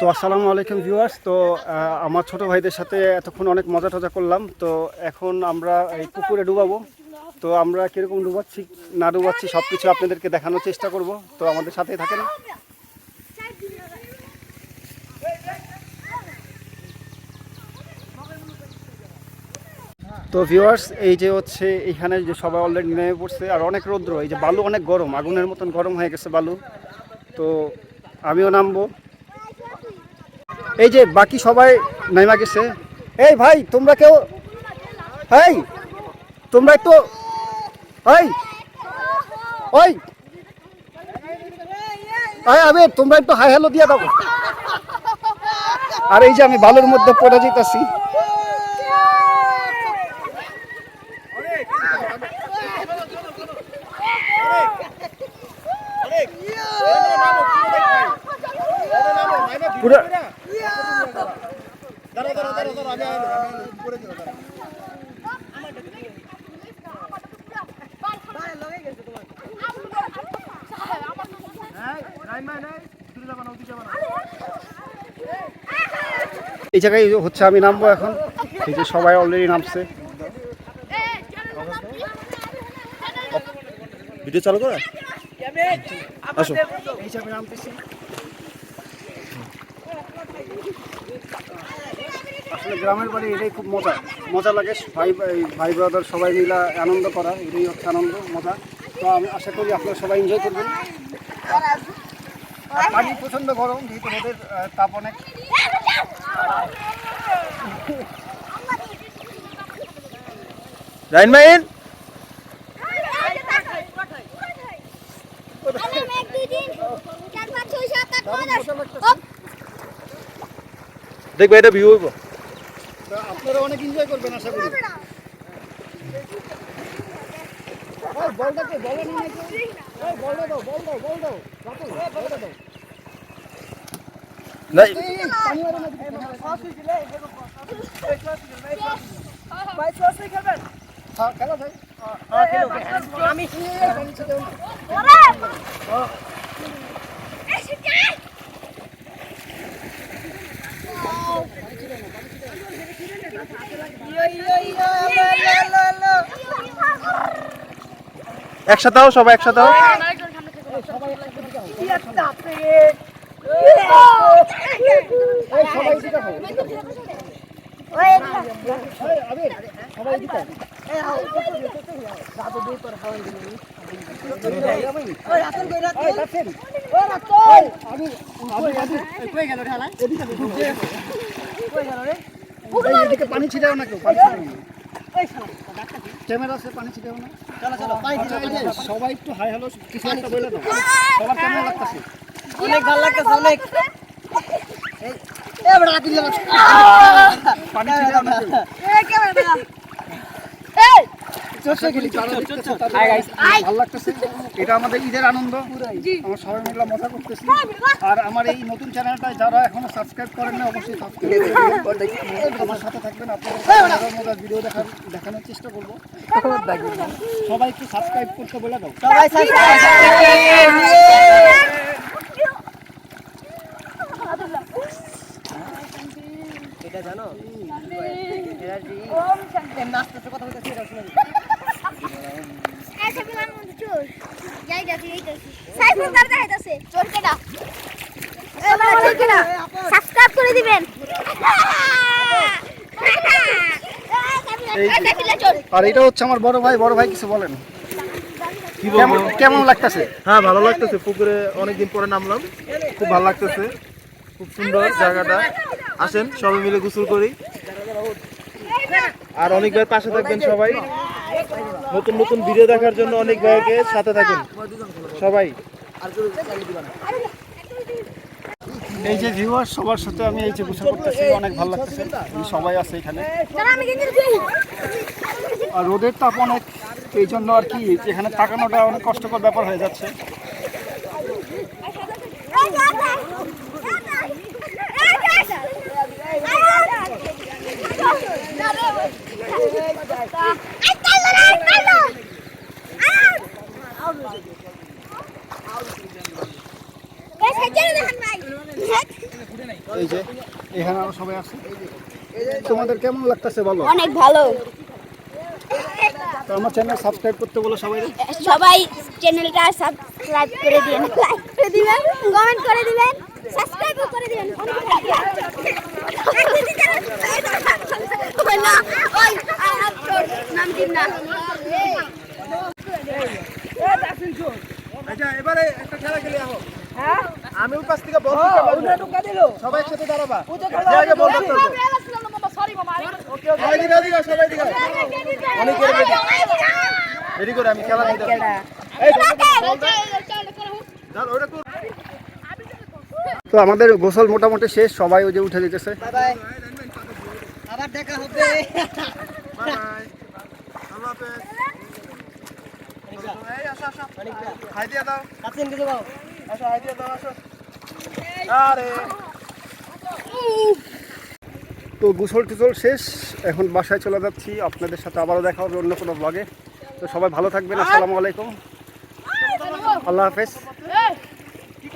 তো আসসালামু আলাইকুম ভিউয়ার্স। তো আমার ছোট ভাইদের সাথে এতক্ষণ অনেক মজা টজা করলাম। তো, এখন আমরা এই পুকুরে ডুবাবো। তো, আমরা কীরকম ডুবাচ্ছি, না ডুবাচ্ছি সব কিছু আপনাদেরকে দেখানোর চেষ্টা করব। তো, আমাদের সাথেই থাকেন। তো, ভিউয়ার্স, এই যে হচ্ছে, এখানে যে সবাই অলরেডি নেমে পড়ছে, আর অনেক রৌদ্র। এই যে বালু অনেক গরম, আগুনের মতন গরম হয়ে গেছে বালু। তো, আমিও নামবো। এই যে বাকি সবাই নাইমা গেছে। এই ভাই, তোমরা কেউ এই, তোমরা একটু এই, ওই। আবে তোমরা একটু হাই হ্যালো দিয়ে দাও। আর এই যে আমি বালুর মধ্যে পড়ে যেতেছি পুরো এই জায়গায় হচ্ছে আমি নামবো এখন। এই যে সবাই অলরেডি নামছে। ভিডিও চালু করে। আসো। এই নামতেছি। আসলে গ্রামের বাড়ি এটাই খুব মজা। মজা লাগে ভাই ভাই- ব্রাদার সবাই মিলে আনন্দ করা এটাই হচ্ছে আনন্দ মজা। তো আমি আশা করি আপনারা সবাই এনজয় করবেন। পানি প্রচণ্ড গরম যেহেতু আহ, তাপ অনেক। রাইন মাইন দেখবে এটা ভিউ হইব। আপনারা অনেক এনজয় করবেন আশা করি ওই বলটাকে বলে না বলটা দাও বল দাও বল দাও বলটা দাও? হ্যাঁ, ভাই আমি পানি ছিটাও না। একসাথে হও সবাই একসাথে হও এই, সবাই এদিকে। এই। এই। এই। এই, পানি ছিটাও না কেউ পানি ছিটাও না ক্যামেরা আছে পানি ছিটাও না আচ্ছা, এই যে, সবাই একটু হাই হ্যালো কিছু একটা বলে দাও সবার কেমন লাগতেছে অনেক ভালো লাগতেছে অনেক পানি ছিটাও না খেলি কারও দেখতেছে তাদের ভালো লাগতেছে এটা আমাদের ঈদের আনন্দ আমরা সবাই মিলে মজা করতেছি আর আমার এই নতুন চ্যানেলটা যারা এখনও সাবস্ক্রাইব করেন না অবশ্যই সাবস্ক্রাইব আমার সাথে থাকবেন আপনাদের মজার ভিডিও দেখার দেখানোর চেষ্টা করব সবাই একটু সাবস্ক্রাইব করতে বলে দাও সবাই এটা জানো নাচতেছে কথা বলতেছে এটা শুনে সাবস্ক্রাইব করে দিবেন। আর এটা হচ্ছে আমার বড় ভাই বড় ভাই কিছু বলেন। কেমন কেমন লাগতেছে? হ্যাঁ ভালো লাগতেছে। পুকুরে অনেকদিন পরে নামলাম। খুব ভালো লাগতেছে। খুব সুন্দর জায়গাটা। আসেন সবাই মিলে গোসল করি। আর অনেক ভাই পাশে থাকবেন সবাই। নতুন নতুন ভিডিও দেখার জন্য অনেক ভাইকে সাথে থাকেন। সবাই। এই যে ভিউয়ার সবার সাথে আমি এই যে গোসল করতেছি অনেক ভালো লাগতেছে। সবাই আছে এখানে। আর রোদের তাপ অনেক এই জন্য আর কি এখানে তাকানোটা অনেক কষ্টকর ব্যাপার হয়ে যাচ্ছে দেখেন ভাই এই যে এখানে আরও সবাই আছে। তোমাদের কেমন লাগতেছে বলো? অনেক ভালো। তো আমার চ্যানেল সাবস্ক্রাইব করতে বলো সবাই। সবাই চ্যানেলটা সাবস্ক্রাইব করে দিবেন লাইক করে দিবেন কমেন্ট করে দিবেন সাবস্ক্রাইব করে দিবেন। ওই না, ওই, আই নাম দিন না। আচ্ছা এবারে একটা খেলা খেলি আহো আমি ওই পাশ থেকে পারব। সবাই একসাথে দাঁড়াবা। আগে রেডি করে আমি খেলা দিতে তো আমাদের গোসল মোটামুটি শেষ সবাই ওই যে উঠে দিতেছে আবার দেখা হবে বাই বাই আল্লাহ হাফেজ এই আসো আসো হাই দিয়ে দাও কাছেন কিছু বাবু আসো হাই দিয়ে দাও আসো আরে তো গোসল টুসল শেষ এখন বাসায় চলে যাচ্ছি। আপনাদের সাথে আবারও দেখা হবে অন্য কোনো ব্লগে তো সবাই ভালো থাকবেন আসসালামু আলাইকুম। আল্লাহ হাফেজ। কি